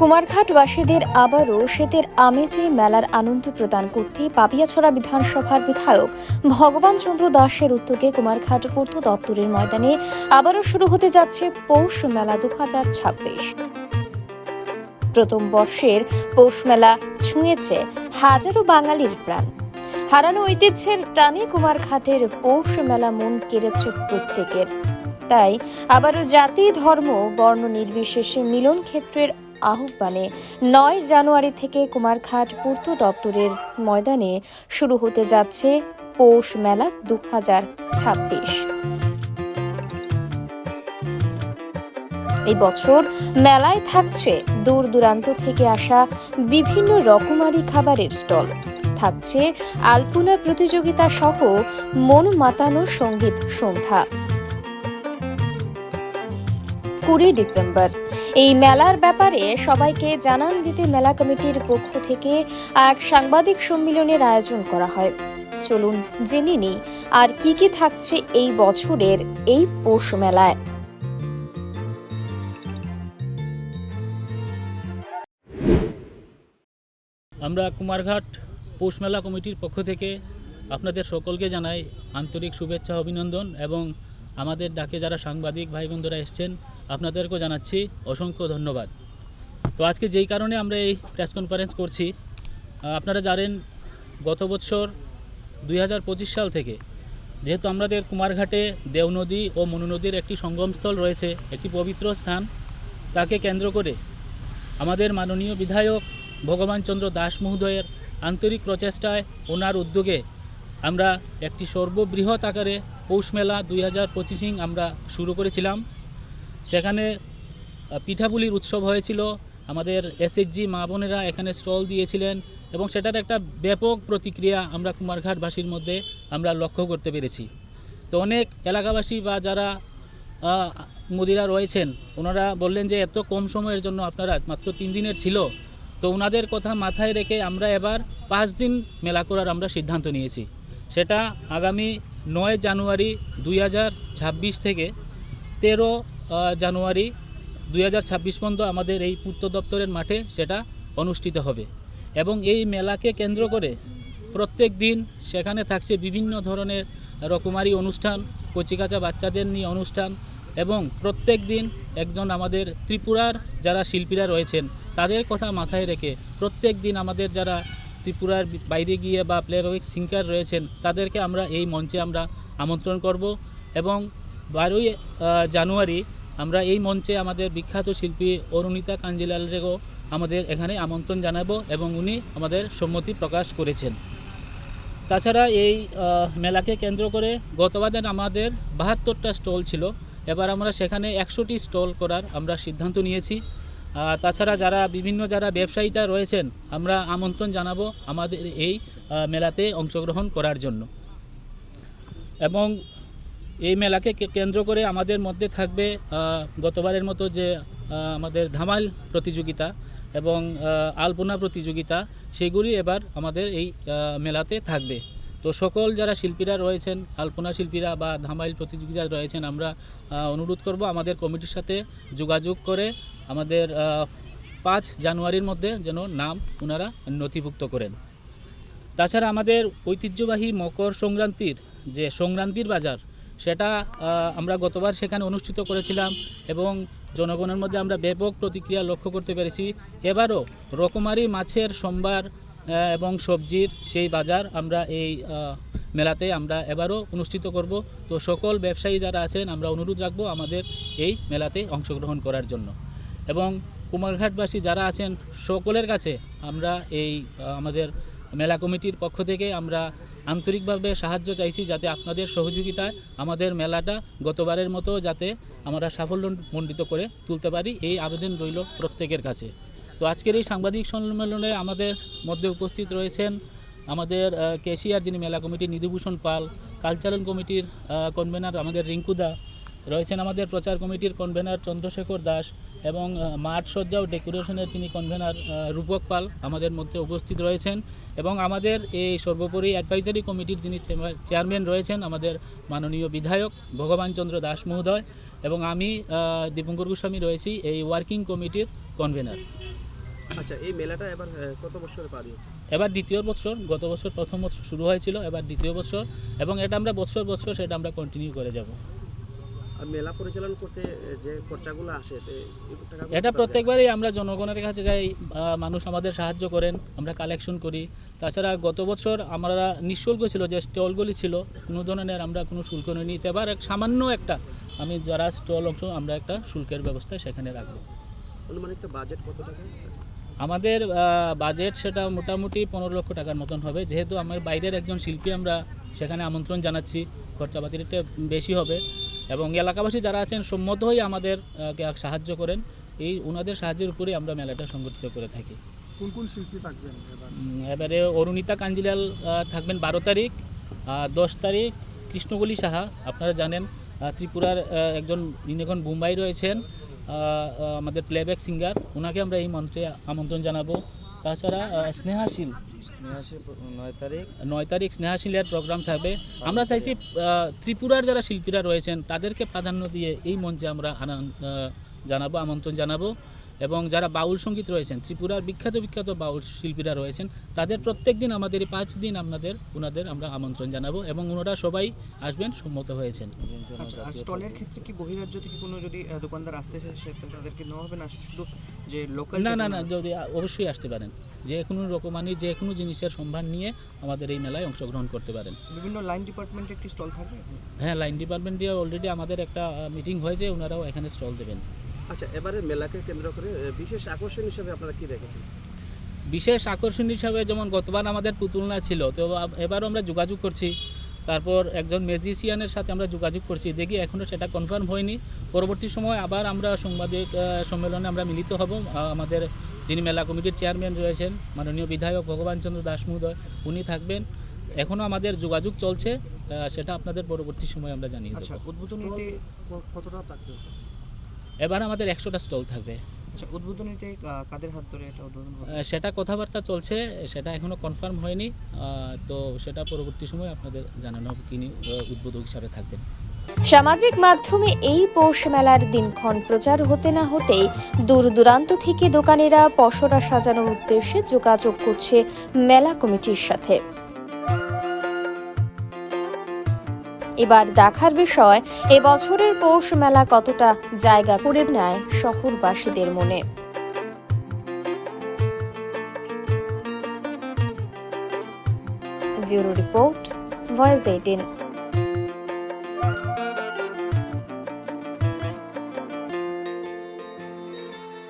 কুমারঘাটবাসীদের আবারও শীতের আমেজে মেলার আনন্দ প্রদান করতে পাপিয়াছড়া বিধানসভার বিধায়ক ভগবান চন্দ্র দাসের উদ্যোগে কুমারঘাট পূর্ত দপ্তরের ময়দানে আবারও শুরু হতে যাচ্ছে পৌষ মেলা দুই হাজার ছাব্বিশ। প্রথম বর্ষের পৌষ মেলা ছুঁয়েছে হাজারো বাঙালির প্রাণ। হারানো ঐতিহ্যের টানে কুমারঘাটের পৌষ মেলা মন কেড়েছে প্রত্যেকের। তাই আবারও জাতি, ধর্ম, বর্ণ নির্বিশেষে মিলন ক্ষেত্রের আহ্বানে নয় জানুয়ারি থেকে কুমারঘাট পূর্ত দপ্তরের ময়দানে শুরু হতে যাচ্ছে পৌষ মেলা দু ছাব্বিশ। এই বছর মেলায় থাকছে দূর দূরান্ত থেকে আসা বিভিন্ন রকমারি খাবারের স্টল। থাকছে আলপনা প্রতিযোগিতা সহ মন মাতানো সংগীত সন্ধ্যা। কুড়ি ডিসেম্বর। এই মেলার ব্যাপারে সবাইকে জানান দিতে মেলা কমিটির পক্ষ থেকে এক সাংবাদিক সম্মেলনের আয়োজন করা হয়। চলুন জেনে নিই, আর কি কি থাকছে এই বছরের এই পৌষ মেলায়। আমরা কুমারঘাট পৌষ মেলা কমিটির পক্ষ থেকে আপনাদের সকলকে জানাই আন্তরিক শুভেচ্ছা, অভিনন্দন এবং আমাদের ডাকে যারা সাংবাদিক ভাই বন্ধুরা এসছেন, আপনাদেরকেও জানাচ্ছি অসংখ্য ধন্যবাদ। তো আজকে যেই কারণে আমরা এই প্রেস কনফারেন্স করছি আপনারা জানেন গত বছর দুই হাজার পঁচিশ সাল থেকে যেহেতু আমাদের কুমারঘাটে দেও নদী ও মনু নদীর একটি সঙ্গমস্থল রয়েছে, একটি পবিত্র স্থান, তাকে কেন্দ্র করে আমাদের মাননীয় বিধায়ক ভগবান চন্দ্র দাস মহোদয়ের আন্তরিক প্রচেষ্টায় ওনার উদ্যোগে আমরা একটি সর্ববৃহৎ আকারে পৌষ মেলা দুই হাজার পঁচিশিং আমরা শুরু করেছিলাম। সেখানে পিঠাপুলির উৎসব হয়েছিল। আমাদের এসএইচজি মা বোনেরা এখানে স্টল দিয়েছিলেন এবং সেটার একটা ব্যাপক প্রতিক্রিয়া আমরা কুমারঘাটবাসীর মধ্যে আমরা লক্ষ্য করতে পেরেছি। তো অনেক এলাকাবাসী বা যারা মোদিরা রয়েছেন, ওনারা বললেন যে এত কম সময়ের জন্য আপনারা মাত্র তিন দিনের ছিল। তো ওনাদের কথা মাথায় রেখে আমরা এবার পাঁচ দিন মেলা করার আমরা সিদ্ধান্ত নিয়েছি। সেটা আগামী নয় জানুয়ারি দুই হাজার ছাব্বিশ থেকে তেরো জানুয়ারি দুই হাজার ছাব্বিশ পর্যন্ত আমাদের এই পূর্ত দপ্তরের মাঠে সেটা অনুষ্ঠিত হবে। এবং এই মেলাকে কেন্দ্র করে প্রত্যেক দিন সেখানে থাকছে বিভিন্ন ধরনের রকমারি অনুষ্ঠান, কচিকাচা বাচ্চাদের নিয়ে অনুষ্ঠান এবং প্রত্যেক দিন একজন আমাদের ত্রিপুরার যারা শিল্পীরা রয়েছেন, তাদের কথা মাথায় রেখে প্রত্যেক দিন আমাদের যারা ত্রিপুরার বাইরে গিয়ে বা প্লেব্যাক সিঙ্গার রয়েছেন, তাদেরকে আমরা এই মঞ্চে আমরা আমন্ত্রণ করব এবং বারোই জানুয়ারি আমরা এই মঞ্চে আমাদের বিখ্যাত শিল্পী অরুণিতা কাঞ্জিলালরেও আমাদের এখানে আমন্ত্রণ জানাব এবং উনি আমাদের সম্মতি প্রকাশ করেছেন। তাছাড়া এই মেলাকে কেন্দ্র করে গতবাদের আমাদের বাহাত্তরটা স্টল ছিল, এবার আমরা সেখানে একশোটি স্টল করার আমরা সিদ্ধান্ত নিয়েছি। তাছাড়া যারা বিভিন্ন যারা ব্যবসায়ীরা রয়েছেন, আমরা আমন্ত্রণ জানাব আমাদের এই মেলাতে অংশগ্রহণ করার জন্য। এবং এই মেলাকে কেন্দ্র করে আমাদের মধ্যে থাকবে গতবারের মতো যে আমাদের ধামাল প্রতিযোগিতা এবং আলপনা প্রতিযোগিতা, সেগুলি এবার আমাদের এই মেলাতে থাকবে। তো সকল যারা শিল্পীরা রয়েছেন, আলপনা শিল্পীরা বা ধামাইল প্রতিযোগিতা রয়েছেন, আমরা অনুরোধ করব আমাদের কমিটির সাথে যোগাযোগ করে আমাদের পাঁচ জানুয়ারির মধ্যে যেন নাম ওনারা নথিভুক্ত করেন। তাছাড়া আমাদের ঐতিহ্যবাহী মকর সংক্রান্তির যে সংক্রান্তির বাজার সেটা আমরা গতবার সেখানে অনুষ্ঠিত করেছিলাম এবং জনগণের মধ্যে আমরা ব্যাপক প্রতিক্রিয়া লক্ষ্য করতে পেরেছি। এবারও রকমারি মাছের সম্ভার আহ, এবং সবজির সেই বাজার আমরা এই মেলাতে আমরা এবারও অনুষ্ঠিত করব। তো সকল ব্যবসায়ী যারা আছেন আমরা অনুরোধ রাখব আমাদের এই মেলাতে অংশগ্রহণ করার জন্য। এবং কুমারঘাটবাসী যারা আছেন সকলের কাছে আমরা এই আমাদের মেলা কমিটির পক্ষ থেকে আমরা আন্তরিকভাবে সাহায্য চাইছি যাতে আপনাদের সহযোগিতায় আমাদের মেলাটা গতবারের মতো যাতে আমরা সাফল্যমণ্ডিত করে তুলতে পারি, এই আবেদন রইল প্রত্যেকের কাছে। তো আজকের এই সাংবাদিক সম্মেলনে আমাদের মধ্যে উপস্থিত রয়েছেন আমাদের কেশিয়ার যিনি মেলা কমিটির নিধিভূষণ পাল, কালচারাল কমিটির কনভেনার আমাদের রিঙ্কুদা রয়েছেন আমাদের প্রচার কমিটির কনভেনার চন্দ্রশেখর দাস এবং মাঠ সজ্জা ও ডেকোরেশনের যিনি কনভেনার রূপক পাল আমাদের মধ্যে উপস্থিত রয়েছেন এবং আমাদের এই সর্বোপরি অ্যাডভাইজারি কমিটির যিনি চেয়ারম্যান- রয়েছেন আমাদের মাননীয় বিধায়ক ভগবান চন্দ্র দাস মহোদয় এবং আমি দীপঙ্কর গোস্বামী রয়েছি এই ওয়ার্কিং কমিটির কনভেনার আচ্ছা এই মেলাটা এবার কত বছরে পা দিয়েছে এবার দ্বিতীয় বছর গত বছর প্রথম বছর শুরু হয়েছিল এবার দ্বিতীয় বছর এবং এটা আমরা বছর বছর সেটা আমরা কন্টিনিউ করে যাব। মেলা পরিচালনা করতে যে খরচাগুলো আসে এটা প্রত্যেকবারই আমরা জনগণের কাছে যাই মানুষ আমাদের সাহায্য করেন আমরা কালেকশন করি। তাছাড়া গত বছর আমরা নিঃশুল্ক ছিল যে স্টলগুলি ছিল কোনো ধরনের আমরা কোনো শুল্ক নিতে এবার এক সামান্য একটা। আমি যারা স্টল অংশ আমরা একটা শুল্কের ব্যবস্থা সেখানে রাখব। বাজেট কত টাকা? আমাদের বাজেট সেটা মোটামুটি পনেরো লক্ষ টাকার মতন হবে। যেহেতু আমার বাইরের একজন শিল্পী আমরা সেখানে আমন্ত্রণ জানাচ্ছি খরচাপাতির একটু বেশি হবে। এবং এলাকাবাসী যারা আছেন সম্মত হয়ে আমাদের সাহায্য করেন। এই ওনাদের সাহায্যের উপরে আমরা মেলাটা সংগঠিত করে থাকি। কোন কোন শিল্পী থাকবেন এবারে? অরুণিতা কাঞ্জিলাল থাকবেন বারো তারিখ দশ তারিখ কৃষ্ণকলি সাহা আপনারা জানেন ত্রিপুরার একজন এখন মুম্বাই রয়েছেন আমাদের প্লেব্যাক সিঙ্গার ওনাকে আমরা এই মন্ত্রে আমন্ত্রণ জানাব। তাছাড়া স্নেহাশীল। নয় তারিখ। নয় তারিখ স্নেহাশীলের প্রোগ্রাম থাকবে। আমরা চাইছি ত্রিপুরার যারা শিল্পীরা রয়েছেন তাদেরকে প্রাধান্য দিয়ে এই মঞ্চে আমরা জানাব আমন্ত্রণ জানাব। এবং যারা বাউল সংগীত রয়েছেন ত্রিপুরার বিখ্যাত বিখ্যাত বাউল শিল্পীরা রয়েছেন তাদের প্রত্যেক দিন আমাদের এই পাঁচ দিন আপনাদের ওনাদের আমরা আমন্ত্রণ জানাব এবং ওনারা সবাই আসবেন সম্মত হয়েছেন। আচ্ছা স্টলের ক্ষেত্রে কি বহিরাজ্য থেকে কোনো যদি দোকানদার আসতে চায় তাদেরকে নেওয়া হবে না? শুধু যে লোকাল না না না যদি অবশ্যই আসতে পারেন। যে কোনো রকমানি যে কোনো জিনিসের সম্ভার নিয়ে আমাদের এই মেলায় অংশগ্রহণ করতে পারেন। বিভিন্ন লাইন ডিপার্টমেন্টে কি স্টল থাকবে হ্যাঁ লাইন ডিপার্টমেন্ট দিয়ে অলরেডি আমাদের একটা মিটিং হয়েছে ওনারাও এখানে স্টল দেবেন। আচ্ছা এবারে মেলাকে কেন্দ্র করে বিশেষ আকর্ষণ হিসেবে আপনারা কি রেখেছেন বিশেষ আকর্ষণ হিসাবে যেমন গতবার আমাদের পুতুল না ছিল তো এবারও আমরা যোগাযোগ করছি। তারপর একজন ম্যাজিশিয়ানের সাথে আমরা যোগাযোগ করছি। দেখি এখনও সেটা কনফার্ম হয়নি। পরবর্তী সময় আবার আমরা সাংবাদিক সম্মেলনে আমরা মিলিত হব। আমাদের যিনি মেলা কমিটির চেয়ারম্যান রয়েছেন মাননীয় বিধায়ক ভগবান চন্দ্র দাস মহোদয় উনি থাকবেন। এখনও আমাদের যোগাযোগ চলছে সেটা আপনাদের পরবর্তী সময় আমরা জানিয়ে আচ্ছা দেবো থাকবে? এবার আমাদের একশোটা স্টল থাকবে। আচ্ছা উদ্বোধনীতে কাদের হাত ধরে এটা উদ্বোধন হবে? সেটা কথাবার্তা চলছে সেটা এখনও কনফার্ম হয়নি তো সেটা পরবর্তী সময় আপনাদের জানানো হবে তিনি আহ, উদ্বোধক হিসাবে থাকবেন। সামাজিক মাধ্যমে এই পৌষ মেলার দিনক্ষণ প্রচার হতে না হতেই দূর দূরান্ত থেকে দোকানিরা পসরা সাজানোর উদ্দেশ্যে যোগাযোগ করছে মেলা কমিটির সাথে। এবার দেখার বিষয় এবছরের পৌষ মেলা কতটা জায়গা করে নেয় শহরবাসীদের মনে? Report, voice eighteen.